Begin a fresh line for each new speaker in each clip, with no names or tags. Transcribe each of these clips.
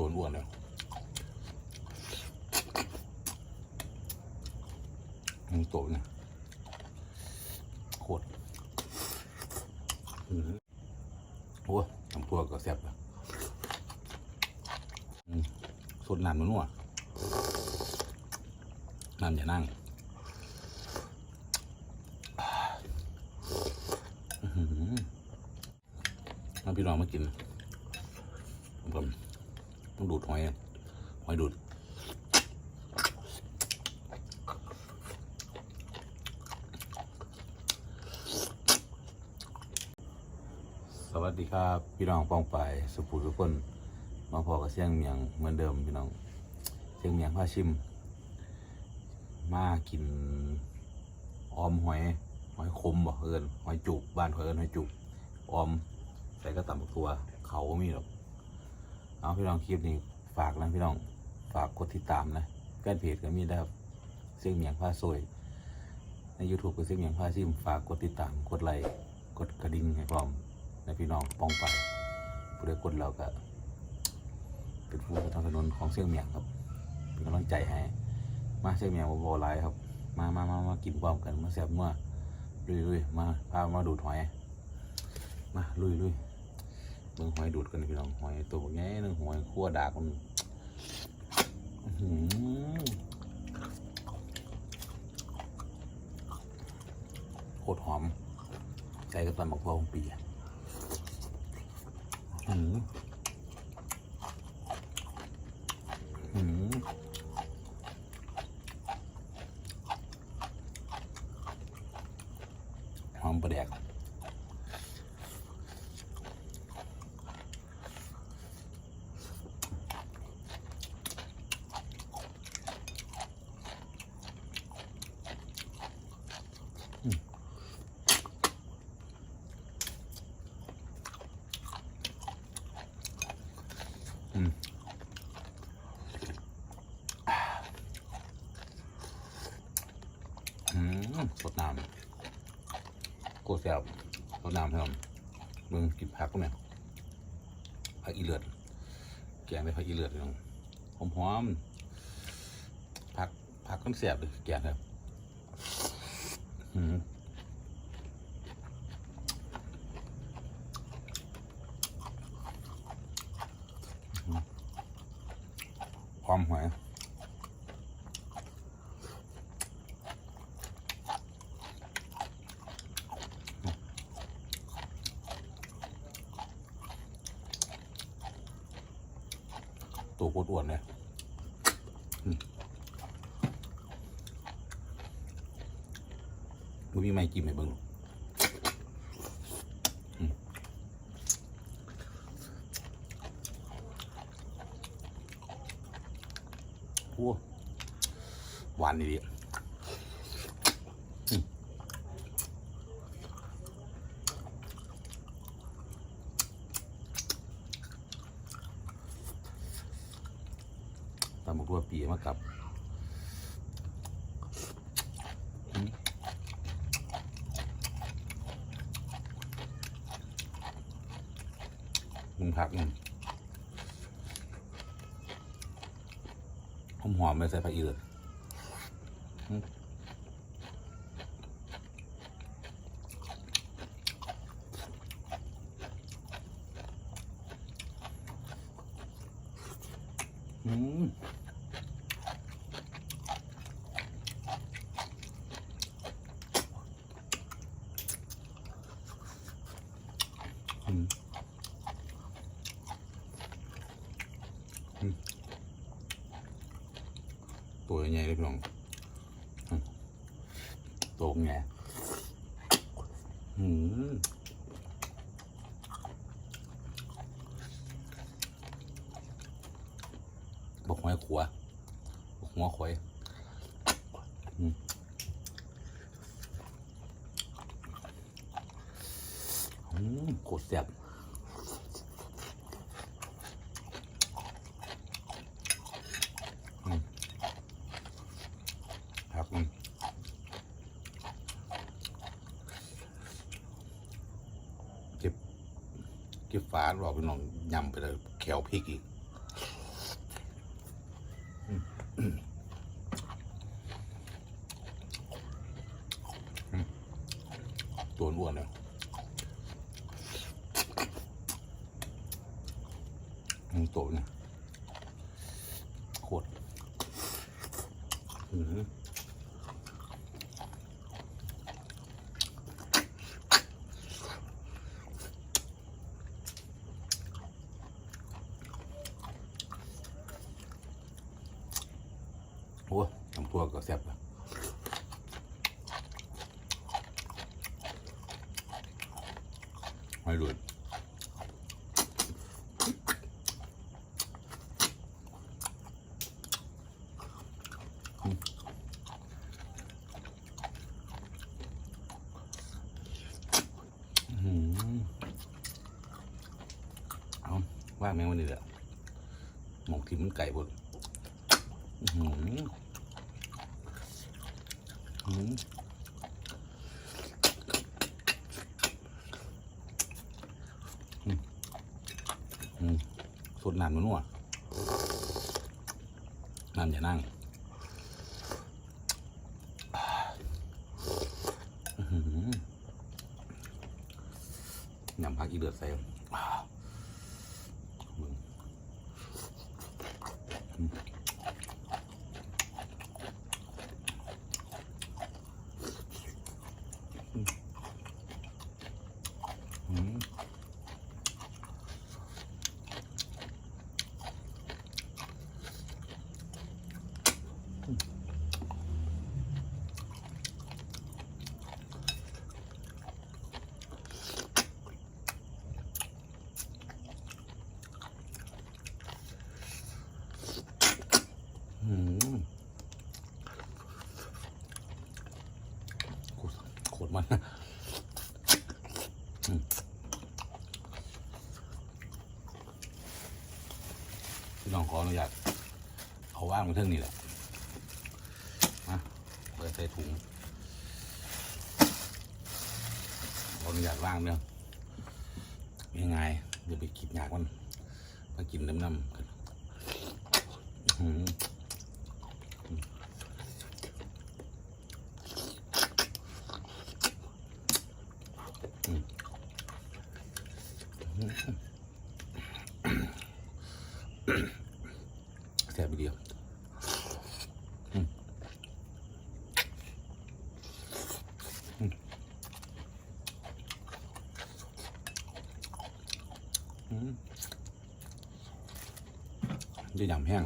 ตัวอ้วนเลยมันโตเนี่ยโคตรอื้อหือโอ้ยทำตัวก็แซ่บอะสดน้ำนัวๆน้ำอย่านั่งอื้อหือน้ำพี่น้องมากินผมก็ ต้องดูดหอยหอยดูดสวัสดีครับ พี่น้องป้องไปสุภูทุกคน มาพอกับเสียงเมียงเหมือนเดิมพี่น้องเสียงเมียงพาชิม มากินออมหอยหอยขมบ่เอิญหอยจุกบ้านเขาเอิญหอยจุกออมใส่กระตำบักตัวเขาบ่มีหรอก เอาพี่น้องคลิปนี้ฝากนะพี่น้องฝากกดติดตามนะแฟนเพจก็มีได้ครับเสียงเมียงพาซวยใน YouTube ก็เสียงเมียงพาชิมฝากกดติดตามกดไลค์กดกระดิ่งให้พร้อมในพี่น้องป้องไปผู้ใดกดเราก็เป็นผู้ทำถนนของเสียงเมียงครับเป็นกำลังใจให้มาเสียงเมียงบอไลายครับ มามามามากินความกันมาแซ่บเมื่อลุยลุยมาพามาดูดหอยมาลุยลุย นึ่งหอยดูดกันพี่น้องหอยตัวแง่หนึงหอยคั่วดากมันโคตรหอมใส่กระตันบักพวงปีอะอืมอืมหอมประแดกอืมอืม สดน้ำโคตรแซ่บสดน้ำให้ผมมึงกินผักก็เนี่ยผักอีเลือด แกงได้ผักอีเลือดพี่น้องหอมหอมๆผักผักก็แซ่บเลยแกงครับอืมความหอยตัวโคตรอ้วนเลยอืมบ่ มีไม้จิ้มให้เบิ่งหรอกอืมโอ้หวานดีอืมตำบักตัวปีมากับ อืมมึงพักมันหอมหอมๆเลยใส่ผักอีเลือดอืมอืมอืมอืมตัวใหญ่เลยพี่น้องอืม ตัวใหญ่อืมบกหอยขัวบกหัวข่อยอืมโคตรแซ่บอืมครับอืม เก็บเก็บฝาหลอกพี่น้องยำไปเลยแขวพริกอีกตัวอ้วนเลยมันโตเนี่ยโคตรอืม โอ้ทำตัวก็แซ่บอะไม่หลุดว่าแมงวันนี้แหละหมกที่มันไก่บด สุดนานมันนัวนานอย่านั่งหยำพักอีเดือดใส่อ้าวมึงอืมอืมอืมโคตร โคตรมันนะอืมพี่น้องขออนุญาตเอาว่างมาเท่งนี่แหละนะเปิดใส่ถุงขออนุญาตว่างเนี่ยยังไงเดี๋ยวไปคิดยากมันมากินน้ำน้ำกันอื้อหือ แซ่บเดียวอืมอืมอืม จะยำแห้ง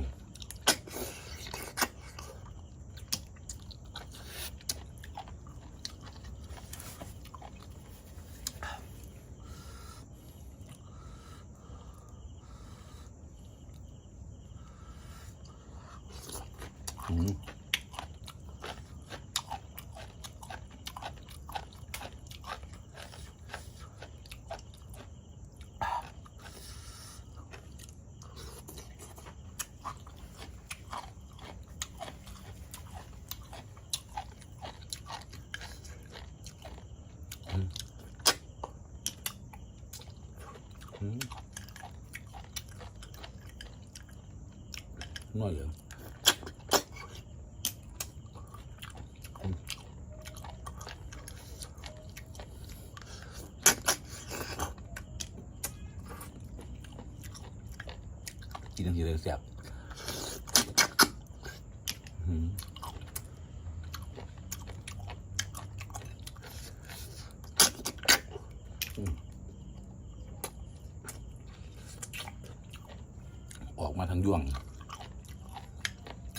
อืมอื น้อยเหรอกินทั้งทีเลยแซ่บอื้อหืออืมออกมาทาง ย่วง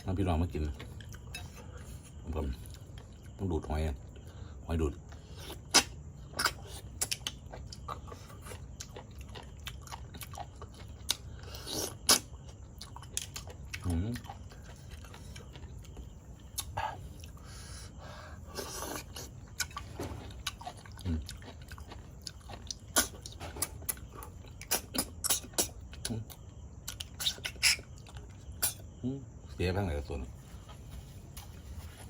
น้าพี่น้องมากินผมต้องดูดหอยหอยดูดอืมอืมอืมอื มเสียบ้างไหนกับส่วน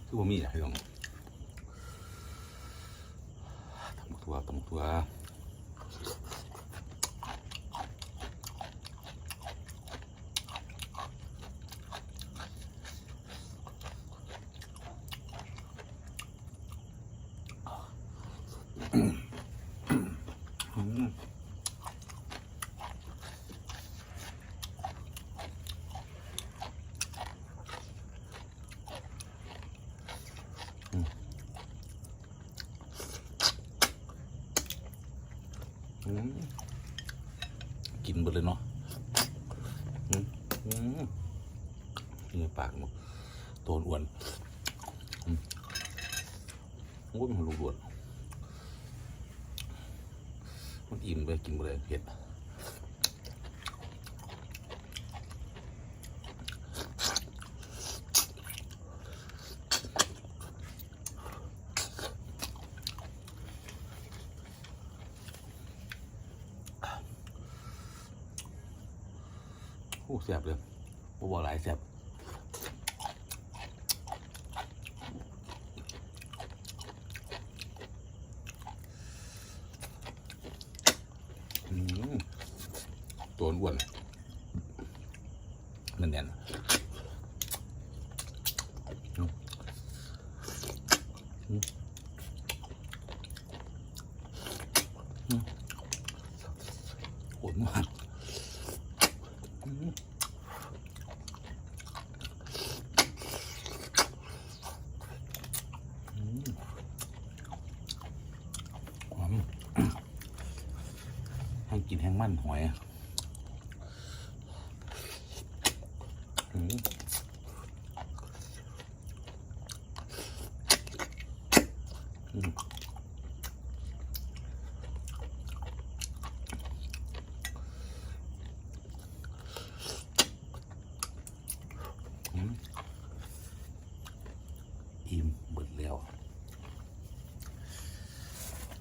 คือว่ามีอะพี่น้องตำบักตัวตำตัว กินหมดเลยเนาะอืมอืมนี่ปากมึงโตนอ้วนอืมโอ้ยมันลูดวดมันอิ่มไปกินไปเลยเผ็ด แสบเลยบ่บอกหลายแสบอืมตัวอ้วนนั่นแน่นอืมอืมอืมอ้วนมากอืมอืมหอม ให้ กินแห้งมันหอยอะอืมอืมอืมอิ่มเบิดแล้ว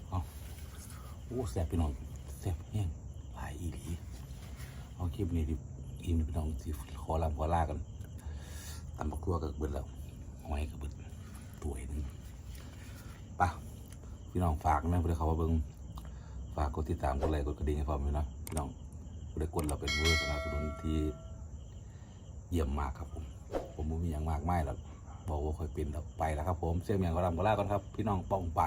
เอโอ้แสบไปหน่อยแสบแห้งหลายอีหลีเอาค ลิปนี้ดิอิ่มไปน้องที่ขอลำขอลากันตำบักตัวกับเบิดแล้วหอยกับเบิดตัวนึงไปะพี่น้องฝากนะเพื่อเขาว่าเบิ้งฝากกดติดตามกดไลค์กดกระดิ่งให้พร้อมด้วยนะพี่น้องเพื่อกดเราเป็นเวอร์สนับสนุนที่เยี่ยมมากครับผม ผมบ่มีอย่างมากไม่หรอกบอกว่าค่อยเป็นแล้วไปแล้วครับผมเสี่ยงเมียงก็รำก็ลากันครับ พี่น้องป้องไป